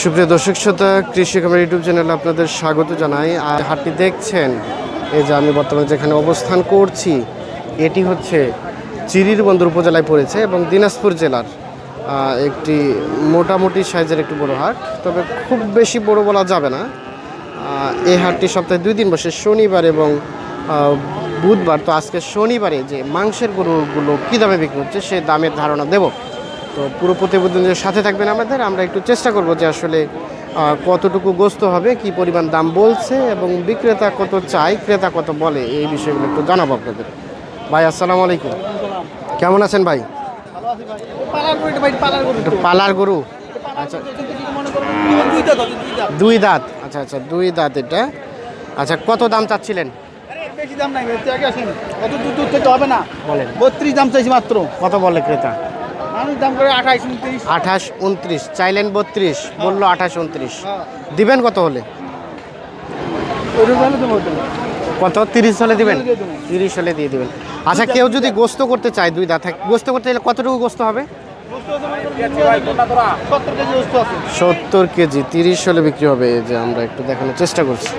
সুপ্রিয় দর্শক শ্রোতা, কৃষি খামার ইউটিউব চ্যানেলে আপনাদের স্বাগত জানাই। আর হাটটি দেখছেন, এই যে আমি বর্তমানে যেখানে অবস্থান করছি, এটি হচ্ছে চিরির বন্দর উপজেলায় পড়েছে এবং দিনাজপুর জেলার একটি মোটামুটি সাইজের একটি বড় হাট। তবে খুব বেশি বড় বলা যাবে না। এই হাটটি সপ্তাহে দুই দিন বসে, শনিবার এবং বুধবার। তো আজকে শনিবারে যে মাংসের গরুগুলো কী দামে বিক্রি হচ্ছে, সে দামের ধারণা দেব। তো পুরো প্রতিবেদনের সাথে থাকবেন আমাদের। আমরা একটু চেষ্টা করব যে আসলে কতটুকু গোস্ত হবে কি পরিমাণ দাম বলছে এবং বিক্রেতা কত চাই ক্রেতা কত বলে এই বিষয়গুলো একটু জানাব আপনাদের। ভাই আসসালামু আলাইকুম। কেমন আছেন ভাই? পালার গরু। আচ্ছা। দুই দাঁত। আচ্ছা আচ্ছা দুই দাঁত এটা। আচ্ছা কত দাম চাচ্ছিলেন? বেশি দাম নাই আসেন। দূর দূর থেকে হবে না। বলেন। বত্রিশ দাম চাইছি মাত্র। কত বলে ক্রেতা? আঠাশ উনত্রিশ। চাইলেন বত্রিশ, বলল আঠাশ উনত্রিশ। দিবেন কত হলে। কত? তিরিশ হলে দিবেন? তিরিশ হলে দিয়ে দিবেন। আচ্ছা কেউ যদি গোস্ত করতে চায়, দুই দা দাঁত গোস্ত করতে চাইলে কতটুকু গোস্ত হবে? সত্তর কেজি, তিরিশ হলে বিক্রি হবে। এই যে আমরা একটু দেখানোর চেষ্টা করছি।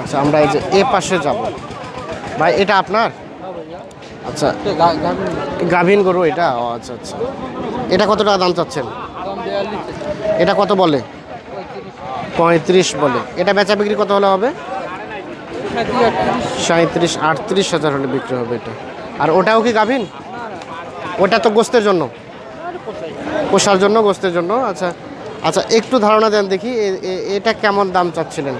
আচ্ছা আমরা এই যে এ পাশে যাব। ভাই, এটা আপনার? আচ্ছা গাভিন গরু। এটা? ও আচ্ছা আচ্ছা। এটা কত টাকা দাম চাচ্ছেন? এটা কত বলে? পঁয়ত্রিশ বলে। এটা বেচা বিক্রি কত হলে হবে? সাঁত্রিশ আটত্রিশ হাজার হলে বিক্রি হবে এটা। আর ওটাও কি গাভিন? ওটা তো গোস্তের জন্য। পোষার জন্য গোস্তের জন্য। আচ্ছা আচ্ছা একটু ধারণা দেন দেখি এটা কেমন দাম চাচ্ছিলেন?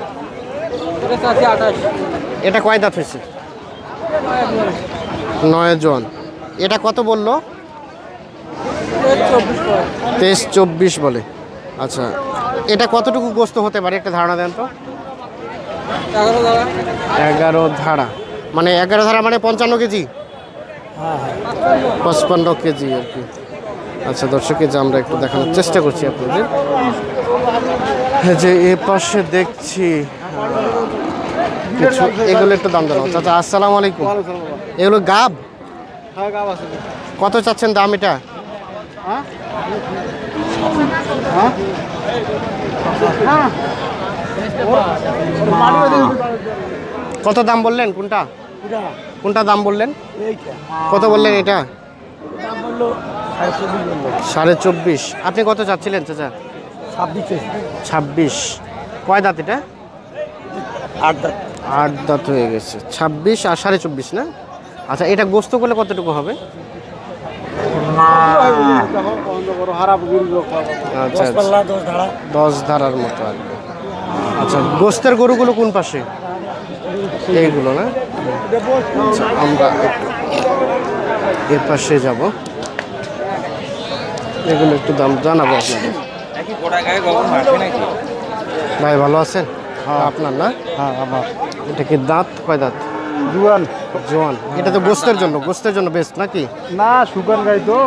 এটা কয় দাঁত হয়েছে? নয় জন। এটা কত বলল? তেইশ চব্বিশ বলে। আচ্ছা এটা কতটুকু গোস্ত হতে পারে? একটা ধারণা দেন তো। এগারো ধারা। মানে এগারো ধারা মানে পঞ্চান্ন কেজি? পঁচপান্ন কেজি আর কি। আচ্ছা দর্শকে যে আমরা একটু দেখানোর চেষ্টা করছি আপনাদের। হ্যাঁ, যে এ পাশে দেখছি এগুলো একটু দাম জানাব চাচা আসসালামু আলাইকুম। এগুলো গাব? হ্যাঁ কত চাচ্ছেন দাম এটা? হ্যাঁ? হ্যাঁ। কত দাম বললেন কোনটা? কোনটা দাম বললেন? কত বললেন এটা? সাড়ে চব্বিশ। আপনি কত চাচ্ছিলেন চাচা? ছাব্বিশ। কয় দাঁত এটা? আট দাম আট দাঁত হয়ে গেছে। ছাব্বিশ আর সাড়ে চব্বিশ না? আচ্ছা এটা গোস্ত করলে কতটুকু হবে? আচ্ছা আচ্ছা। দশ ধারার মতো আর কি। আচ্ছা গোস্তের গরুগুলো কোন পাশে? এইগুলো না? আচ্ছা আমরা এর পাশে যাব। এগুলো একটু দাম জানাব আপনাদের। ভাই ভালো আছেন? আপনার না? হ্যাঁ আমার। এটা কি দাঁত? কয় দাঁত? জুয়ান। জোয়ান। এটা তো গোস্তের জন্য গোস্তের জন্য বেস্ট নাকি? না সুগান গাই তো।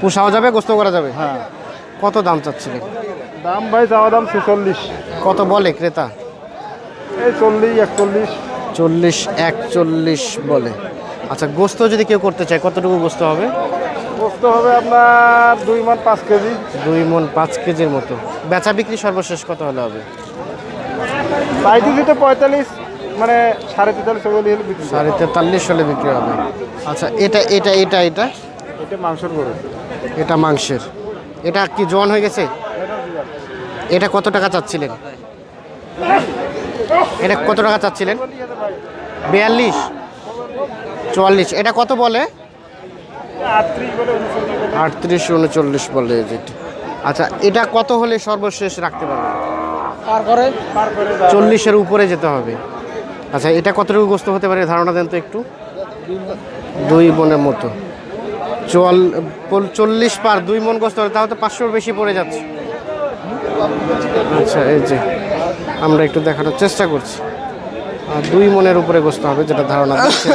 পোষাও যাবে গোস্ত করা যাবে? হ্যাঁ। কত দাম চাচ্ছিলেন? দাম ভাই চাওয়া দাম ছেচল্লিশ। কত বলে ক্রেতা? এই চল্লিশ একচল্লিশ। চল্লিশ একচল্লিশ বলে। আচ্ছা গোস্ত যদি কেউ করতে চায় কতটুকু গোস্ত হবে? বস্তু হবে আপনার দুই মান পাঁচ কেজি। দুই মন পাঁচ কেজির মতো। বেচা বিক্রি সর্বশেষ কত হলে হবে? সাইডে দিতে পঁয়তাল্লিশ। মানে সাড়ে তেতাল্লিশ হলে বিক্রি সাড়ে তেতাল্লিশ হলে বিক্রি হবে। আচ্ছা এটা এটা এটা এটা? এটা মাংসের গরু। এটা মাংসের। এটা কি জোয়ান হয়ে গেছে? এটা কত টাকা চাচ্ছিলেন? এটা কত টাকা চাচ্ছিলেন? বিয়াল্লিশ। চুয়াল্লিশ। এটা কত বলে? আটত্রিশ উনচল্লিশ বলে। যেটা। আচ্ছা এটা কত হলে সর্বশেষ রাখতে পারবেন। চল্লিশের উপরে যেতে হবে। আচ্ছা এটা কতটুকু গোস্ত হতে পারে? ধারণা দেন তো একটু। দুই মনের মতো। চল চল্লিশ পার দুই মন গোস্ত হলে তাহলে তো পাঁচশোর বেশি পড়ে যাচ্ছে। আচ্ছা এই যে আমরা একটু দেখানোর চেষ্টা করছি। আর দুই মনের উপরে গোস্ত হবে যেটা ধারণা দিচ্ছে।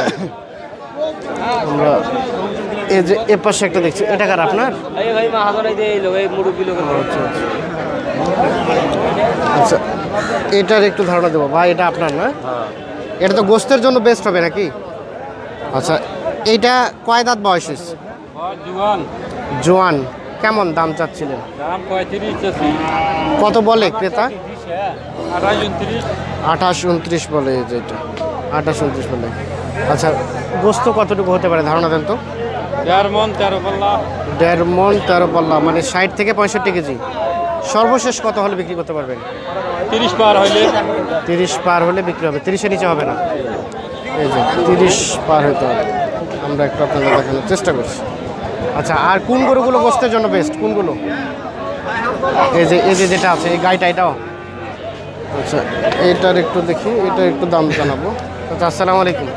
আমরা এই যে এ পাশে একটা দেখছি। এটা কার আপনার? আচ্ছা এটার একটু ধারণা দেবো। ভাই এটা আপনার না? এটা তো গোস্তের জন্য বেস্ট হবে নাকি? আচ্ছা এইটা কয় দাঁত বয়স? জোয়ান। কেমন দাম চাচ্ছিলেন? কত বলে ক্রেতা? আঠাশ উনত্রিশ। বলে যেটা আঠাশ উনত্রিশ বলে। আচ্ছা গোস্ত কতটুকু হতে পারে? ধারণা দেন তো। চার মন তেরো পাল্লা। দেড় মন তেরো পাল্লা মানে ষাট থেকে পঁয়ষট্টি কেজি। সর্বশেষ কত হলে বিক্রি করতে পারবেন? তিরিশ পার হলে তিরিশ পার হলে বিক্রি হবে। তিরিশের নিচে হবে না? এই যে তিরিশ পার হতে হবে। আমরা একটু আপনাদের দেখানোর চেষ্টা করছি। আচ্ছা আর কোন গরুগুলো গোস্তের জন্য বেস্ট কোনগুলো? এই যে এই যে যেটা আছে এই গাইটা এটাও? আচ্ছা এইটার একটু দেখি এটা একটু দাম জানাব। আচ্ছা আসসালামু আলাইকুম।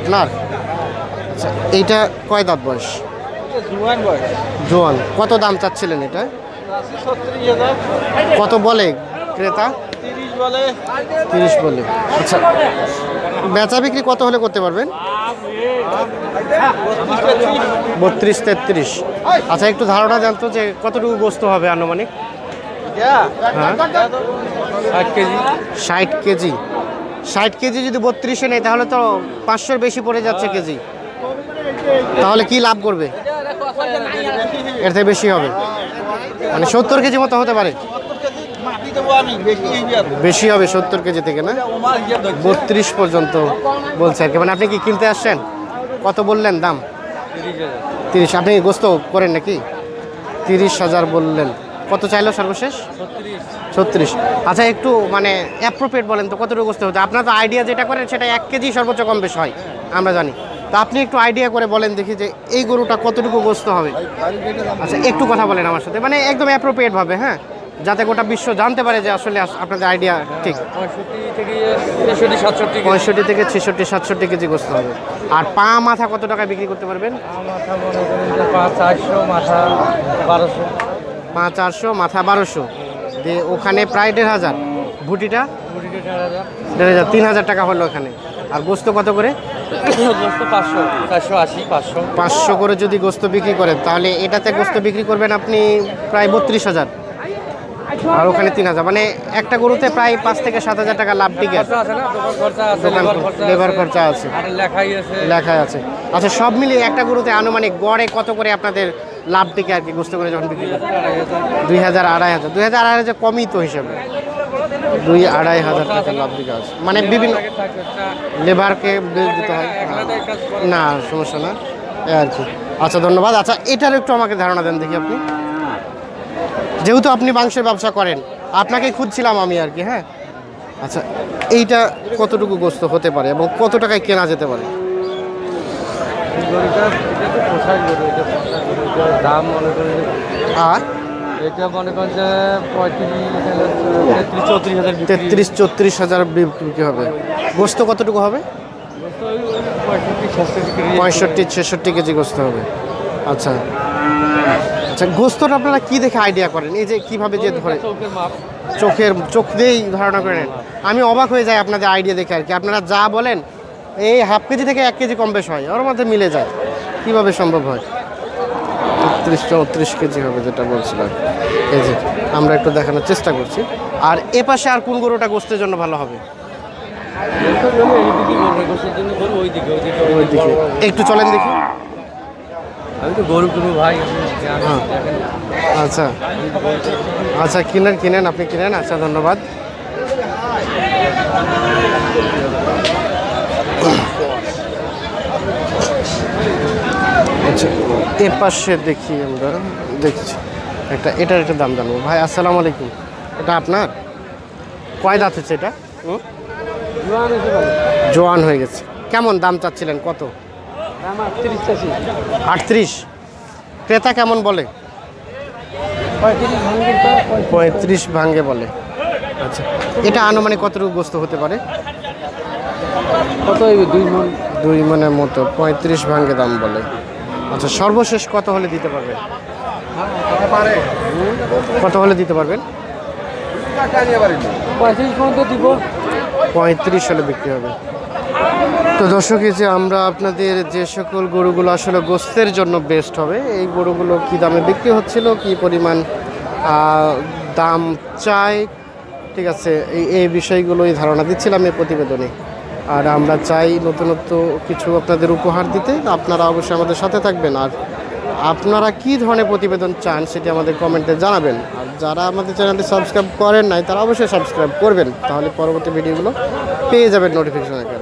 আপনার? আচ্ছা এইটা কয় দাঁত বয়স। জোয়ান। কত দাম চাচ্ছিলেন এটা? কত বলে ক্রেতা? তিরিশ বলে। আচ্ছা বেচা বিক্রি কত হলে করতে পারবেন? বত্রিশ তেত্রিশ। আচ্ছা একটু ধারণা জানতো যে কতটুকু গোস্ত হবে আনুমানিক? হ্যাঁ। ষাট কেজি। ষাট কেজি। ষাট কেজি যদি বত্রিশে নেই তাহলে তো পাঁচশোর বেশি পড়ে যাচ্ছে কেজি। তাহলে কি লাভ করবে? এর থেকে বেশি হবে। মানে সত্তর কেজি মতো হতে পারে। বেশি হবে সত্তর কেজি থেকে, না? বত্রিশ পর্যন্ত বলছে আর কি। মানে আপনি কি কিনতে আসছেন? কত বললেন দাম? তিরিশ। আপনি গোস্ত করেন নাকি? তিরিশ হাজার বললেন। কত চাইলো সর্বশেষ? ছত্রিশ। আচ্ছা একটু মানে অ্যাপ্রোপ্রিয়েট বলেন তো, কতটুকু গোস্ত হতে আপনার তো আইডিয়া যেটা করেন, সেটা এক কেজি সর্বোচ্চ কম বেশ হয়, আমরা জানি। তো আপনি একটু আইডিয়া করে বলেন দেখি যে এই গরুটা কতটুকু গোস্ত হবে। আচ্ছা একটু কথা বলেন আমার সাথে। মানে একদম অ্যাপ্রোপ্রিয়েট ভাবে হ্যাঁ? যাতে গোটা বিশ্ব জানতে পারে যে আসলে আপনাদের আইডিয়া ঠিক। পঁয়ষট্টি থেকে ছেষট্টি, সাতষট্টি কেজি গোস্ত হবে। আর পা মাথা কত টাকায় বিক্রি করতে পারবেন? পাঁচ চারশো, মাথা বারোশো। দিয়ে ওখানে প্রায় দেড় হাজার। ভুটিটা? দেড় হাজার, তিন হাজার টাকা হলো ওখানে। আর গোস্ত কত করে? পাঁচশো করে যদি গোস্ত বিক্রি করেন তাহলে এটাতে গোস্ত বিক্রি করবেন আপনি প্রায় বত্রিশ হাজার। আর ওখানে তিন হাজার। মানে একটা গরুতে প্রায় পাঁচ থেকে সাত হাজার টাকা লাভ টিকে লেবার খরচা আছে, আছে। আছে। আচ্ছা সব মিলিয়ে একটা গরুতে আনুমানিক গড়ে কত করে আপনাদের লাভ টিকে আর কি গোস্ত করে যখন বিক্রি করেন? দুই হাজার আড়াই হাজার। দুই হাজার আড়াই হাজার কমই তো হিসাবে। দুই আড়াই হাজার টাকা লাভ দিকে আছে। মানে বিভিন্ন লেবারকে দিতে হয়। না সমস্যা না। এই আর কি। আচ্ছা ধন্যবাদ। আচ্ছা এটার একটু আমাকে ধারণা দেন দেখি আপনি। যেহেতু আপনি মাংসের ব্যবসা করেন আপনাকেই খুঁজছিলাম আমি আর কি হ্যাঁ? আচ্ছা এইটা কতটুকু গোস্ত হতে পারে এবং কত টাকায় কেনা যেতে পারে? দাম মনে করেন এটা মনে করেন যে তেত্রিশ চৌত্রিশ হাজার বিক্রি। হবে। গোস্ত কতটুকু হবে? পঁয়ষট্টি, ছেষট্টি কেজি গোস্ত হবে। আচ্ছা। আচ্ছা গোস্তটা আপনারা কি দেখে আইডিয়া করেন? এই যে কীভাবে যে ধরে চোখের চোখ দিয়েই ধারণা করে নেন আমি অবাক হয়ে যাই আপনাদের আইডিয়া দেখে আর কি। আপনারা যা বলেন, এই হাফ কেজি থেকে এক কেজি কম বেশ হয়। ওর মধ্যে মিলে যায়। কীভাবে সম্ভব হয়? তেত্রিশ চৌত্রিশ কেজি হবে যেটা বলছিলাম। এই যে আমরা একটু দেখানোর চেষ্টা করছি। আর এ পাশে আর কোন গরুটা গোস্তের জন্য ভালো হবে? একটু চলেন দেখি। আমি তো গরু কিনবো ভাই হ্যাঁ। আচ্ছা। আচ্ছা কিনেন কিনেন আপনি কিনেন। আচ্ছা ধন্যবাদ। আচ্ছা এ পাশে দেখি আমরা দেখছি। একটা এটার একটা দাম জানব। ভাই আসসালামু আলাইকুম। এটা আপনার? কয় দাঁত হচ্ছে এটা? জোয়ান হয়ে গেছে। কেমন দাম চাচ্ছিলেন? কত? আটত্রিশ। ক্রেতা কেমন বলে? পঁয়ত্রিশ ভাঙ্গে বলে। আচ্ছা। এটা আনুমানিক কতটুকু গ্রস্ত হতে পারে? কত দুই মন। দুই মনের মতো। পঁয়ত্রিশ ভাঙ্গে দাম বলে। আচ্ছা সর্বশেষ কত হলে দিতে পারবেন? কত হলে দিতে পারবেন? পঁয়ত্রিশ হলে বিক্রি হবে। তো দর্শক এই যে আমরা আপনাদের যে সকল গরুগুলো আসলে গোস্তের জন্য বেস্ট হবে এই গরুগুলো কি দামে বিক্রি হচ্ছিল? কি পরিমাণ দাম চাই? ঠিক আছে এই এই বিষয়গুলোই ধারণা দিচ্ছিলাম এই প্রতিবেদনে। আর আমরা চাই নতুনত্ব কিছু আপনাদের উপহার দিতে। আপনারা অবশ্যই আমাদের সাথে থাকবেন। আর আপনারা কি ধরনের প্রতিবেদন চান সেটি আমাদের কমেন্টে জানাবেন। আর যারা আমাদের চ্যানেলটি সাবস্ক্রাইব করেন নাই, তারা অবশ্যই সাবস্ক্রাইব করবেন। তাহলে পরবর্তী ভিডিওগুলো পেয়ে যাবেন নোটিফিকেশন আকারে